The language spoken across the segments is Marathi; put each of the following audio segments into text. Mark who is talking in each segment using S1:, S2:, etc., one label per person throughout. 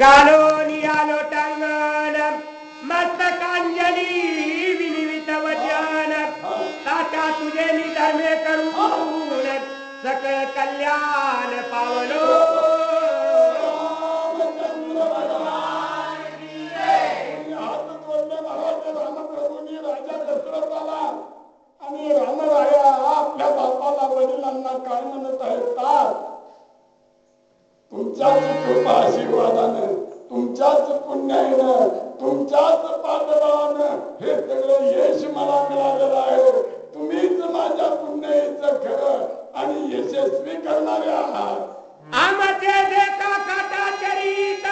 S1: गालोनी आलो टांगण मस्तकांजली विनिवित वचन तात्या तुझे मी धर्मे करून सकळ कल्याण पावलो।
S2: रामचंद्र भगवान आणि हात जोडले महाराज रामप्रभूंनी राजा दशरथाला आणि रामराया आपल्या बापाला वडिलांना काय म्हणत आहेत तात? तुमच्याच कृपा आशीर्वादानं तुमच्याच पुण्यानं तुमच्याच पाठबळानं हे सगळं यश मला मिळालेलं आहे. तुम्हीच माझ्या पुण्याच खरं आणि यशस्वी करणारे आहात.
S1: आमचे देता काटा चरित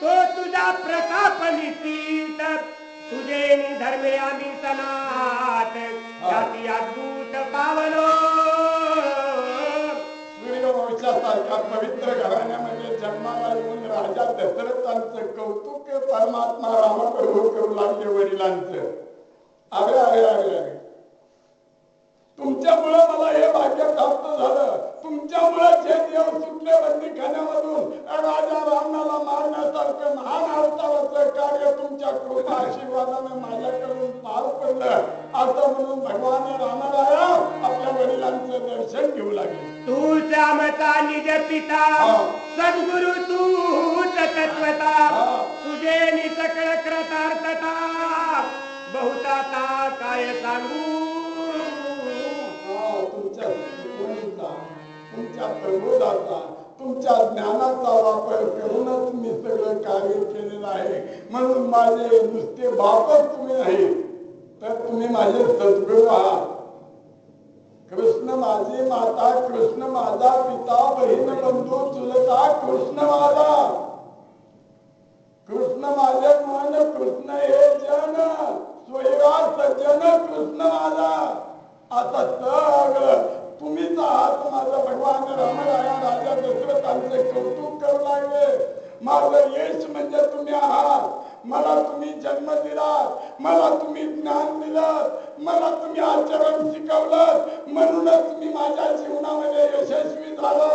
S1: तो तुझा प्रताप निश्चित तुझे धर्मे आम्ही सनात जाती अद्भुत पावलो.
S2: सूर्यवंशासारख्या पवित्र घराण्यामध्ये म्हणजे जन्माला येऊन राजा दशरथांचं कौतुक परमात्मा रामाप्रभू करू लागले वडिलांचं. अरे अरे अरे अरे. तुमच्यामुळे मला हे भाग्य प्राप्त झालं. तुमच्यामुळे जे देव सुटले बंदी खाण्यामधून राजा रामनाला मारण्यासारखं महान अवताराचं कार्य तुमच्या कृपा आशीर्वादाने माझ्याकडून पार पडलं. असं म्हणून भगवान रामराया दर्शन घेऊ लागले.
S1: तू श्यामचा निज पिता
S2: हा.
S1: सद्गुरु तूच तत्वता
S2: हा.
S1: तुझे नि सकळ कृतार्थता बहुताता काय सांगू?
S2: हा, तुमच्या प्रबोधाचा तुमच्या ज्ञानाचा वापर करूनच मी सगळं कार्य केलेलं आहे. म्हणून माझे नुसते बापच तुम्ही नाही तर तुम्ही माझे सद्गुरू आहात. कृष्ण माझी माता कृष्ण माझा पिता बहीण बंधू चुलता कृष्ण माझा. कृष्ण माझे मन कृष्ण हे जन स्वैरा सज्जन कृष्ण माझा. आता सगळं तुम्हीच आहात माझा भगवान रामराया राजा दशरथांचे कौतुक करू लागले. माझं यश म्हणजे तुम्ही आहात. मला तुम्ही जन्म दिलात मला तुम्ही ज्ञान दिलं मला तुम्ही आचरण शिकवलं म्हणूनच मी माझ्या जीवनामध्ये यशस्वी झालो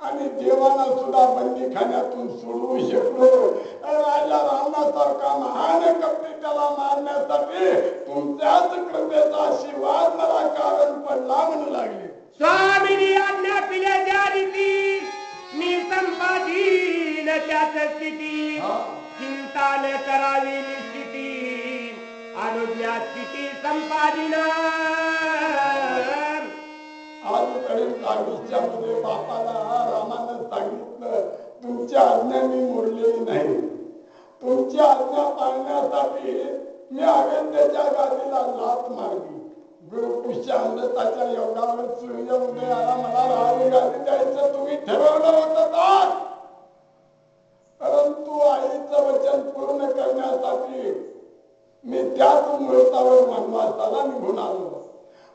S2: आणि देवाना सुद्धा बंदी खाण्यातून सोडवू शकलो. राजा रावणासारखा महान कपडे त्याला मारण्यासाठी तुमच्याच कृपेचा आशीर्वाद आयुष्यामध्ये बापाला रामानं सांगितलं तुमची आज्ञा मी मोडलेली नाही तुमची आज्ञा पाळण्यासाठी मी अगंत्याच्या गादीला लाच मारली गुरुपुष्य अमृताच्या योगावर सूर्य उदयाला मला राहावी गादी द्यायचं तुम्ही ठरवलं होतं का परंतु आईचं वचन पूर्ण करण्यासाठी मी त्याच मुहूर्तावर वनवासाला निघून आलो.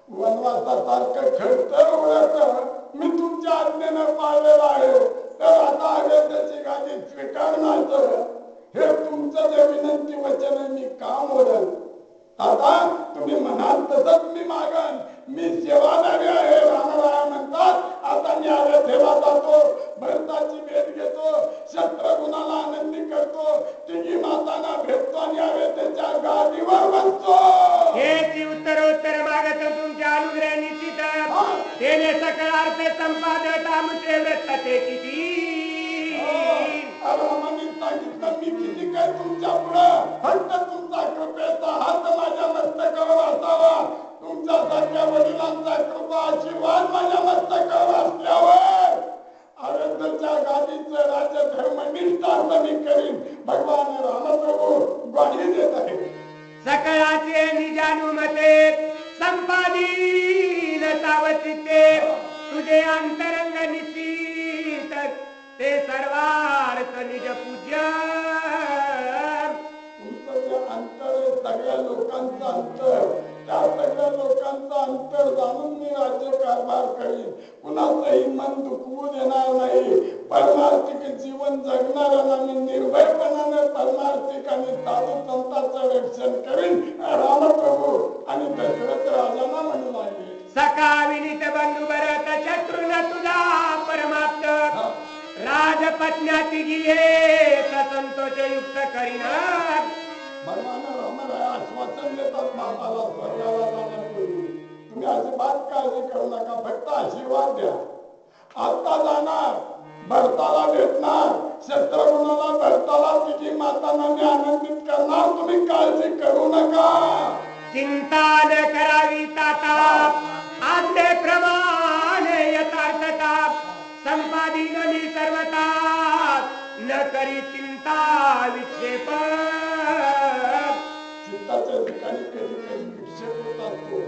S2: वनवासासारखं खडतर व्रत मी तुमच्या आज्ञेनं पाळलेला आहे. तर आता अयोध्येची गादी स्वीकारण्याचं हे तुमचं जे विनंती वचन आहे मी का मोडल आता तुम्ही म्हणाल तसंच मी मागन. मी सेवादारी आहे रामराया म्हणतात. आता मी अयोध्येला जातो भरताची भेट घेतो शत्रुघ्नाला आनंदी करतो. तिघी माताना भेटतो आणि अयोध्येच्या काय तुमच्यापुढे. फक्त तुमचा कृपेचा हात माझ्या मस्तकावर असावा. तुमच्या सारख्या वडिलांचा कृपा आशीर्वाद माझ्या मस्तकावर असल्यावर अयोध्येच्या गादीच राज्य धर्मनिष्ठ असं मी करीन. भगवान रामप्रभू ग्वाही देत आहे
S1: सकळाचे निजानुमते संपादीन सावचिते तुझे अंतरंग निश्चित. ते सर्वार्थ निज पूज्य.
S2: सगळ्या लोकांचं अंतर त्या सगळ्या लोकांचं अंतर जाणून मी राज्य कारभार करीन. कुणाचंही मन दुखवू देणार नाही. परमार्थिक जीवन जगणाऱ्यांना मी निर्भयपणाने परमार्थिक आणि साधू संतांचं रक्षण करीन. रामप्रभू आणि दशरथ राजांना म्हणू लागले.
S1: सखा विनित बंधू भरत शत्रुन तुझा परमाप्त राजपत्न्या तिघी हे तोच युक्त करीना
S2: आश्वासन देतात बापाला स्वर्गाला जाण्यापूर्वी तुम्ही अजिबात काळजी करू नका फक्त आशीर्वाद द्या। आता जाणार भरताला भेटणार शत्रुघ्नाला भरताला तिची मातांना मी आनंदित करणार तुम्ही काळजी करू नका
S1: चिंता न करावी ताता। आज्ञे प्रमाणे यथार्थता। संपादिन सर्वता। न करी चिंता विक्षेप
S2: चित्ताच्या ठिकाणी कधी कधी विक्षेप होत असतो.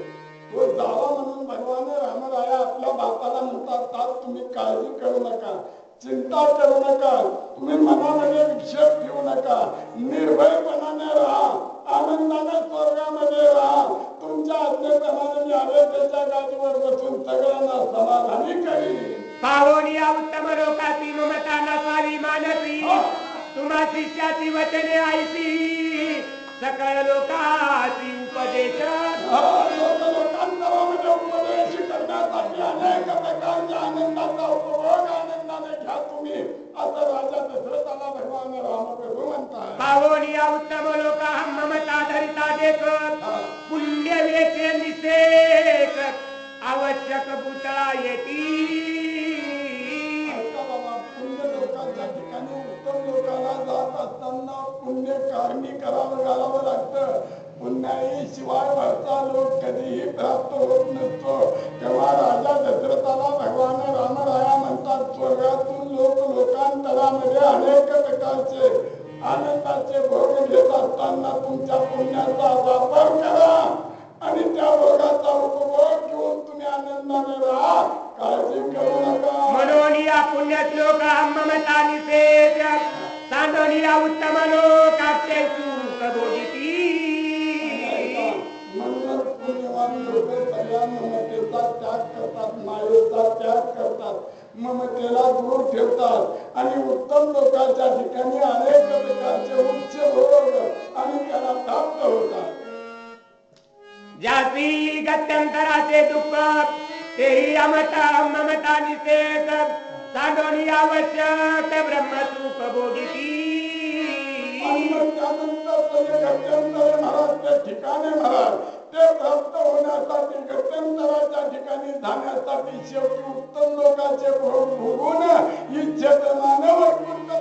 S2: तो जावा म्हणून भगवान रामराया आपल्या बापाला म्हणतात "तात तुम्ही काळजी करू नका. चिंता करू नका. तुम्ही मनामध्ये विक्षेप ठेवू नका. निर्भयपणाने राहा. आनंदाने स्वर्गामध्ये राहा. तुमच्या आज्ञेप्रमाणे मी अयोध्येच्या गादीवर बसून सगळ्यांना समाधानी करीन.
S1: पाहोनिया उत्तम ममता नसावी मानसी तुम्हा शिष्याची वचने ऐसी सकळ लोकाची उपदेश
S2: लोक लोकांतरामध्ये उपदेश करण्यासाठी अनेक प्रकारच्या आनंदाचा उपभोग आनंदाने घ्या तुम्ही असं राजा दशरथाला भगवान रामप्रभू म्हणतात
S1: उत्तम लोक ममता धरिता देख पुण्य निषेक आवश्यक पुतळा
S2: येतील. बाबा पुण्य लोकांच्या ठिकाणी उत्तम लोकांना जात असताना पुण्य कारणी करावं घालावं लागतं. पुण्याही शिवाय वरचा लोक कधीही प्राप्त होत नसतो. तेव्हा राजा दशरथाला भगवान रामराया म्हणतात स्वर्गातून लोक लोकांतरामध्ये अनेक प्रकारचे आनंदाचे भोग घेत असताना तुमच्या पुण्याचा वापर करा आणि त्या भोगाचा उपभोग घेऊन तुम्ही आनंदाने राहा. काळजी करू नका.
S1: म्हणून या पुण्य श्लोक ममता निषेध
S2: त्याग करतात मायेचा त्याग करतात ममतेला दूर ठेवतात. आणि उत्तम लोकांच्या ठिकाणी अनेक प्रकारचे उच्च भोग आणि त्याला प्राप्त होतात.
S1: ज्यासी गत्यंतराचे दुःख तेही अमता ममता निषेध. सांडोनी आवश्यक ब्रह्म
S2: आणि
S1: बोधिती
S2: ठिकाणे महाराज ते प्राप्त होण्यासाठी गत्यंतराच्या ठिकाणी जाण्यासाठी शेवटी उत्तम लोकांचे भोग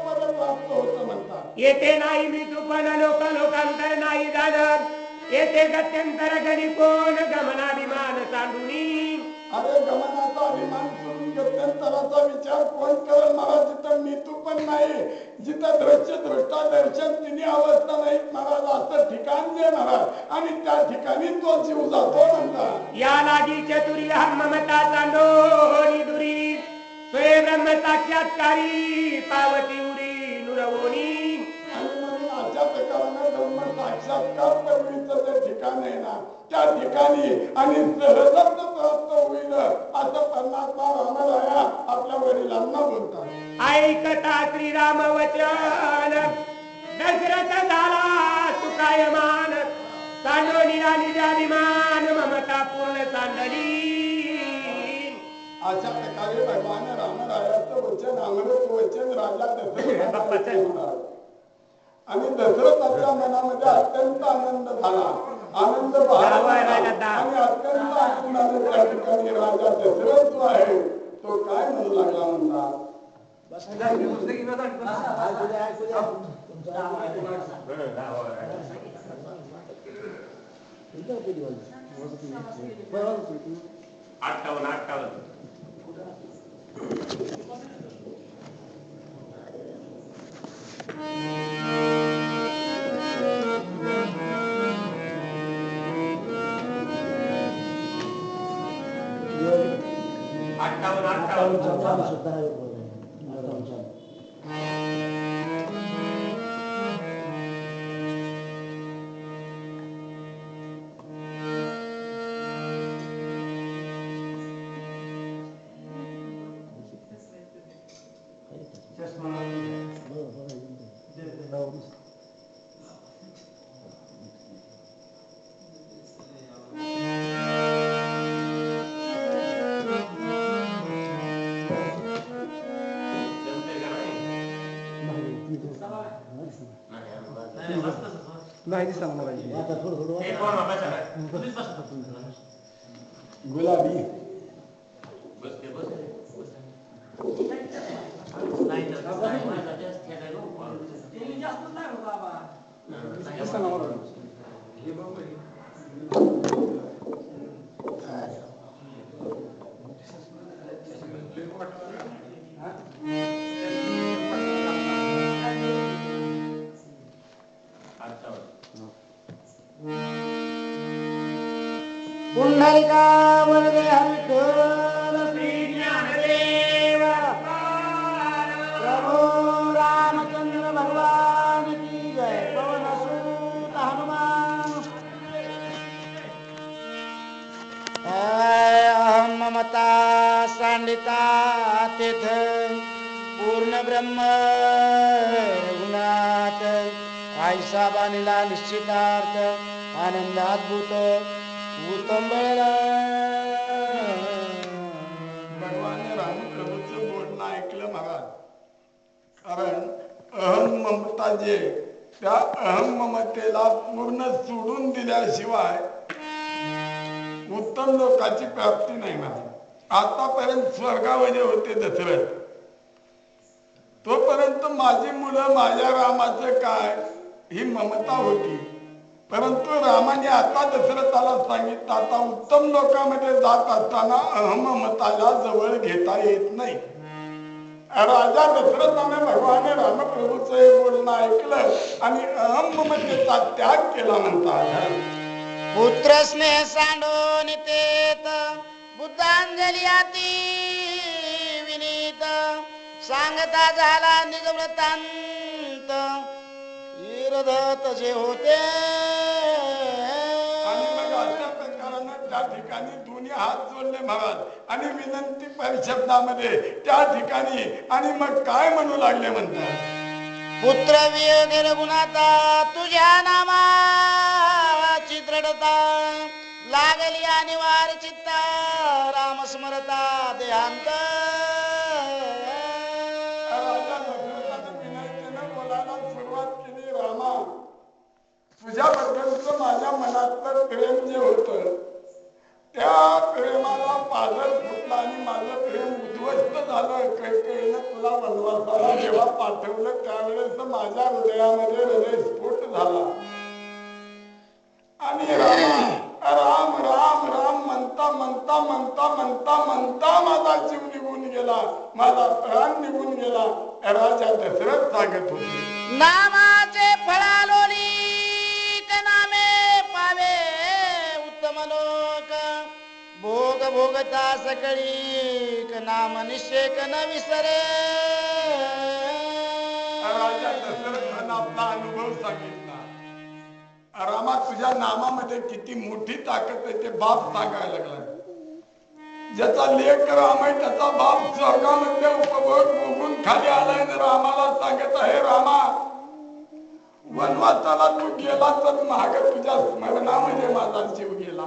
S2: पद प्राप्त म्हणतात
S1: येथे नाही मी तुपन लोक लोकांतर नाही झालं येथे गत्यंतर गणी कोण गमनाभिमान सांडुनी.
S2: अरे गमनाचा अभिमान सोडून गत्यंतराचा विचार कोण करेल महाराज? जिथं मी तू पण नाही. जिथं दृश्य दृष्टा दर्शन तिन्ही अवस्था नाहीत महाराज असं ठिकाण जे महाराज. आणि त्या ठिकाणी तो जीव जातो म्हणतात.
S1: या लागी चतुरी हा ममता चांदोनी दुरी. स्वय ब्रह्म साक्षात्कारी पावती उरी नुरवोनी
S2: आणि म्हणून अशा प्रकाराने धर्म साक्षात्कार पदवीचं जे ठिकाण आहे ना त्या ठिकाणी आणि सहजच प्राप्त होईल असं परमात्मा रामराया आपल्या वडिलांना बोलतात.
S1: ऐकता श्रीराम वचन. दशरथ झाला सुकायमान. सांडोनी निजाभिमान ममता पूर्ण सांडली
S2: अशा प्रकारे भगवान रामरायाचं वचन अमृत वचन राजा दशरथाला होणार. आणि दशरथाच्या मनामध्ये अत्यंत आनंद झाला. आनंद. आणि अत्यंत आनंदाने त्या ठिकाणी राजा दशरथ जो आहे. तो काय म्हणू लागला म्हणतात
S1: अठ्ठावन्न अठ्ठावन्न. Vamos a algo अठ्ठावन्न
S3: नाही दिसणार मला
S2: गुलाबी
S4: पुंडलिका वरदे हरिठल
S1: श्री ज्ञानदेव
S4: रामचंद्र भगवान की जय। पवन सूत हनुमान। अहम ममता सांडिता तिथ। पूर्ण ब्रह्म रघुनाथ। आईसा निश्चितार्थ आनंदाद्भुत। उत्तम
S2: भगवान रामप्रभूचं बोलणं ऐकलं महाराज. कारण अहम ममता जे त्या अहम ममतेला पूर्ण सोडून दिल्याशिवाय उत्तम लोकाची प्राप्ती नाही महाराज. आतापर्यंत स्वर्गामध्ये होते दशरथ. तोपर्यंत माझी मुलं माझ्या रामाचं काय ही ममता होती. परंतु रामाने आता दशरथाला सांगितलं आता उत्तम लोकांमध्ये जात असताना अहममताला जवळ घेता येत नाही. राजा दशरथाने भगवान रामप्रभूच हे बोलणं ऐकलं आणि अहममतेचा त्याग केला म्हणतात
S4: पुत्र स्नेह सांडून तेत बुद्धांजली अति विनीत सांगता झाला निजवृतांत वृत्तांत. जे होते
S2: त्या ठिकाणी दोन्ही हात जोडले महाराज. आणि विनंती परिशब्दामध्ये त्या ठिकाणी आणि मग काय म्हणू लागले म्हणतात?
S4: पुत्र वियोग रघुनाथा तुझ्या नामाची दृढता लागली आणि वार चित्ता राम स्मरता देहांत.
S2: तुझ्याबद्दलचं माझ्या मनातलं प्रेम जे होतं त्या प्रेमाला पाझर फुटला आणि माझं प्रेम उद्ध्वस्त झालं. कैकेयीनं तुला वनवासाला जेव्हा पाठवलं त्यावेळेस माझ्या हृदयामध्ये हृदयस्फोट झाला. आणि रामा राम राम राम म्हणता म्हणता म्हणता म्हणता म्हणता माझा जीव निघून गेला. माझा प्राण निघून गेला. राजा दशरथ सांगत होते
S4: नामाचे फळालोली भोगता सकळी क नाम निषेक न विसरे.
S2: राजा दशरथानं आपला अनुभव सांगितला. रामा तुझ्या नामामध्ये किती मोठी ताकद आहे ते बाप सांगायला लागला. ज्याचा लेख राम आहे त्याचा बाप स्वर्गामध्ये उपभोग भोगून खाली आलाय रामाला सांगत आहे रामा वनवासाला तू गेला तर महाग तुझ्या स्मरणामध्ये माझा जीव गेला.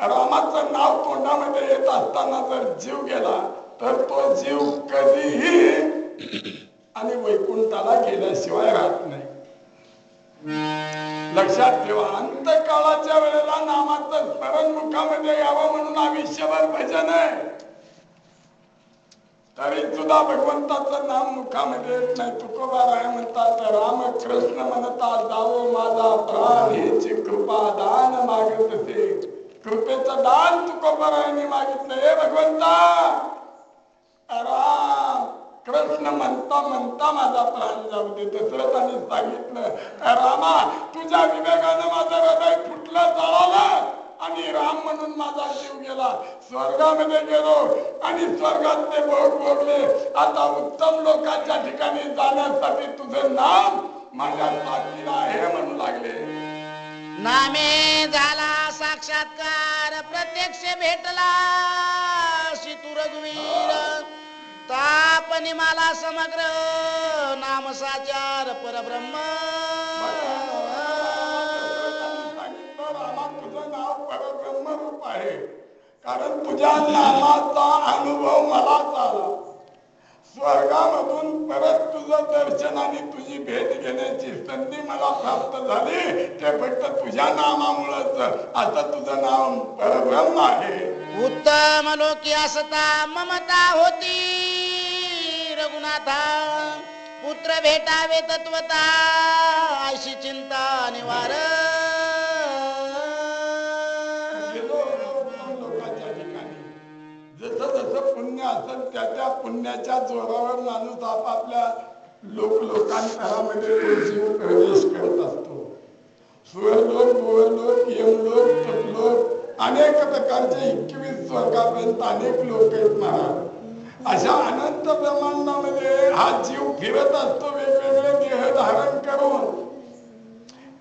S2: रामाचं नाव तोंडामध्ये येत असताना जर जीव गेला तर तो जीव कधीही आणि वैकुंठाला गेल्याशिवाय राहत नाही. लक्षात ठेवा अंतकाळाच्या वेळेला नामाचं स्मरण मुखामध्ये यावं म्हणून आयुष्यभर भजन आहे. तरी सुद्धा भगवंताचं नाम मुखामध्ये येत नाही. तुकोबाराय म्हणतात राम कृष्ण म्हणता जावो माझा प्राण हेची कृपा दान मागत असे कृपेचं दान तुकोबारायने मागितलं. हे भगवंता! राम कृष्ण म्हणता म्हणता माझा प्राण जाऊ दे. दशरथाने सांगितलं. रामा तुझ्या विवेकानं माझं हृदय फुटलं जळालं. आणि राम म्हणून माझा जीव गेला. स्वर्गामध्ये गेलो आणि स्वर्गात ते भोग भोगले. आता उत्तम लोकांच्या ठिकाणी जाण्यासाठी तुझं नाम माझ्या साथीला आहे म्हणू लागले.
S4: नामे झाला साक्षात्कार प्रत्यक्ष भेटला शितू रघुवीर तापनी मला समग्र नाम साचार परब्रह्म.
S2: तुझं नाव रूप आहे कारण तुझ्या नामाचा अनुभव मला आला स्वर्गामधून परत तुझं दर्शन आणि तुझी भेट घेण्याची संधी मला प्राप्त झाली. ते फक्त तुझ्या नामामुळंच. आता तुझं नाम परब्रह्म आहे.
S4: उत्तम लोकी असता ममता होती. रघुनाथा पुत्र भेटावे तत्वता अशी चिंता
S2: निवारण पुण्य असेल त्या त्या पुण्याच्या जोरावर माणूस आपापल्या लोक लोकांतरामध्ये तो जीव प्रवेश करत असतो. सुरलोक भुवरलोक यमलोक तपलोक अनेक प्रकारचे एकवीस स्वर्गापर्यंत अनेक लोक आहेत महाराज. अशा अनंत ब्रह्मांडामध्ये हा जीव फिरत असतो वेगवेगळे देह धारण करून.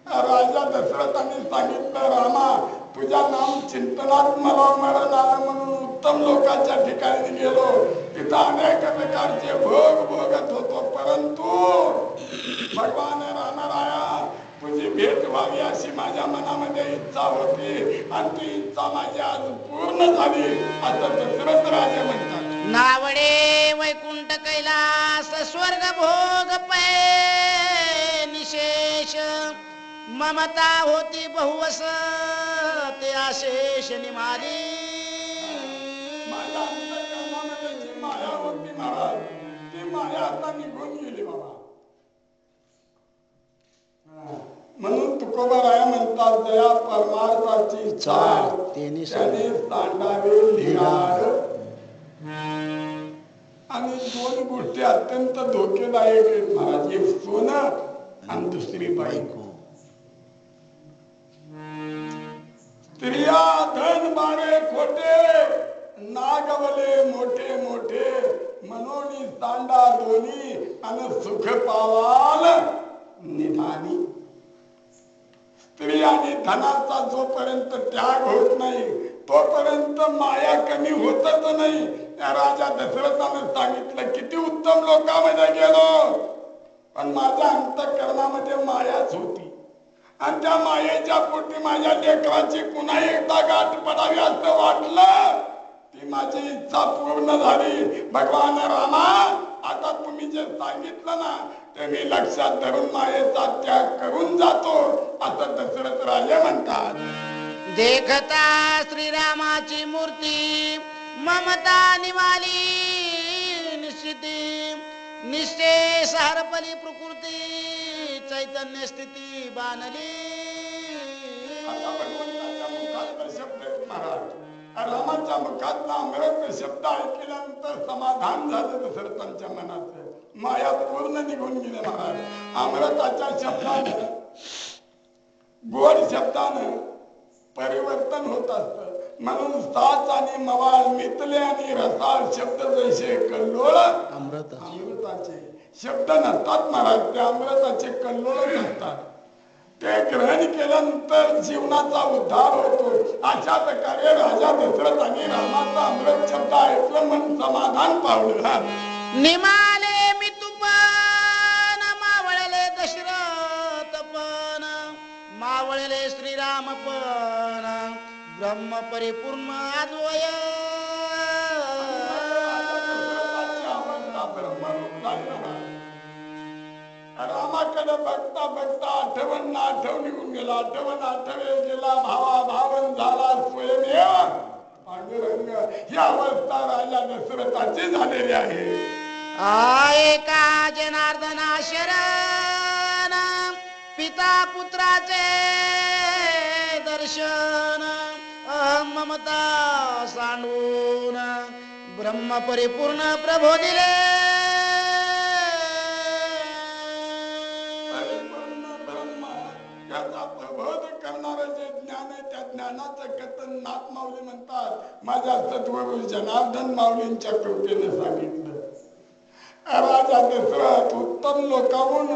S2: राजा दशरथांनी सांगितलं रामा तुझ्या नाम चिंतनात मला मरण आलं म्हणून उत्तम लोकांच्या ठिकाणी गेलो. तिथं अनेक प्रकारचे भोग भोगत होतो. परंतु भगवान रामराया तुझी भेट व्हावी अशी माझ्या मनामध्ये इच्छा होती. आणि ती इच्छा माझी आज पूर्ण झाली. असं दशरथ राजे म्हणतात.
S4: नावडे वैकुंठ कैलास स्वर्ग भोग पै निशेष. ममता होती बहुवस ते आशेष निमारी.
S2: म्हणून तुकोबाराया म्हणतात जया परमार्थाची चाल
S4: तेने
S2: त्याने सांडावे लिहार आणि दोन गोष्टी अत्यंत धोकेदायक आहेत महाराज. एक सोनं आणि दुसरी बायको. स्त्रिया धन बारे खोटे नागवले मोठे मोठे मनोनी सांडा दोनी अन सुख पावाल निधानी. स्त्री आणि धनाचा जोपर्यंत त्याग होत नाही तोपर्यंत माया कमी होतच नाही. त्या राजा दशरथाने सांगितलं किती उत्तम लोकांमध्ये गेलो. पण माझ्या अंतकरणामध्ये मायाच होती. आणि त्या मायेच्या पोटी माझ्या लेकराची पुन्हा एकदा गाठ पडावी असं वाटलं. ती माझी इच्छा पूर्ण झाली. भगवान रामा आता तुम्ही जे सांगितलं ना ते मी लक्षात धरून मायेचा त्याग करून जातो. आता दशरथ राजे म्हणतात.
S4: देखता श्रीरामाची मूर्ती ममता निवाली निश्चिती निश्चय सहरपली प्रकृती. चैतन्य स्थिती बानली।
S2: आता भगवंताच्या मुखातनं शब्द महाराज रामाच्या मुखातला अमृत शब्द ऐकल्यानंतर समाधान झालं दुसरं त्यांच्या मनात माया पूर्ण निघून गेले महाराज अमृताच्या शब्दानं गोड शब्दानं परिवर्तन होत असत म्हणून साच आणि मवाळ मितले आणि रसाळ शब्द जसे कल्लोळ
S4: अमृत
S2: अमृताचे शब्द नसतात महाराज ते अमृताचे कल्लोळ नसतात. ते ग्रहण केल्यानंतर जीवनाचा उद्धार होतो. अशा प्रकारे राजा दशरथ आणि रामाचा अमृत शब्द ऐकलं म्हणून समाधान पावलं.
S4: निमाले मी तुपान मावळले दशरथ पण मावळले श्रीराम पण. ब्रह्म परिपूर्ण अद्वय
S2: अवस्था रामाकडे बघता बघता आठवण ना आठव निघून गेला आठवण आठवे गेला भावा भावन झाला स्वयमेव पांडुरंग. ही अवस्था राजा दशरथाची झालेली आहे.
S4: आये का जनार्दना शरण? पिता पुत्राचे दर्शन. अहम ममता सांडून ब्रह्म परिपूर्ण प्रभो दिले
S2: ज्ञानाचं कथन नाथ माऊली म्हणतात. माझ्या सद्गुरु जनार्दन माऊलींच्या कृपेने सांगितलं. राजा दशरथ उत्तम लोकाहून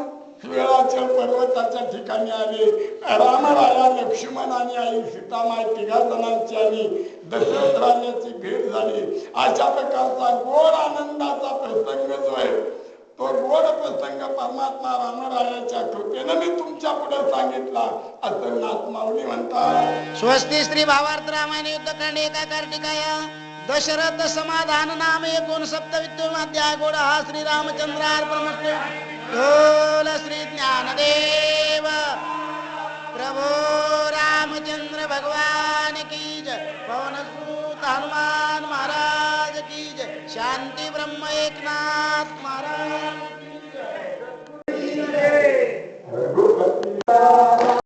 S2: वेळाच्या पर्वताच्या ठिकाणी आले. रामराया लक्ष्मण आणि आई सीतामाय तिघा जणांची आणि दशरथ राजाची भेट झाली. अशा प्रकारचा गोड आनंदाचा प्रसंग जो आहे. तो गोड प्रसंग परमात्मा रामरायाच्या कृपेनं मी तुमच्या पुढे सांगितला. असं नाथ माऊली म्हणतात.
S4: स्वस्ती स्त्री भावार्थ रामायण युद्ध खंड एका कार्तिकाय. दशरथ समाधान नाम एकोणसप्त अध्याय गोड हा श्री रामचंद्रार्पणमस्तु ढोल श्री ज्ञानदेव. प्रभो रामचंद्र भगवान की जय. पवन हनुमान महाराज. शांती ब्रह्म एकनाथ महाराज.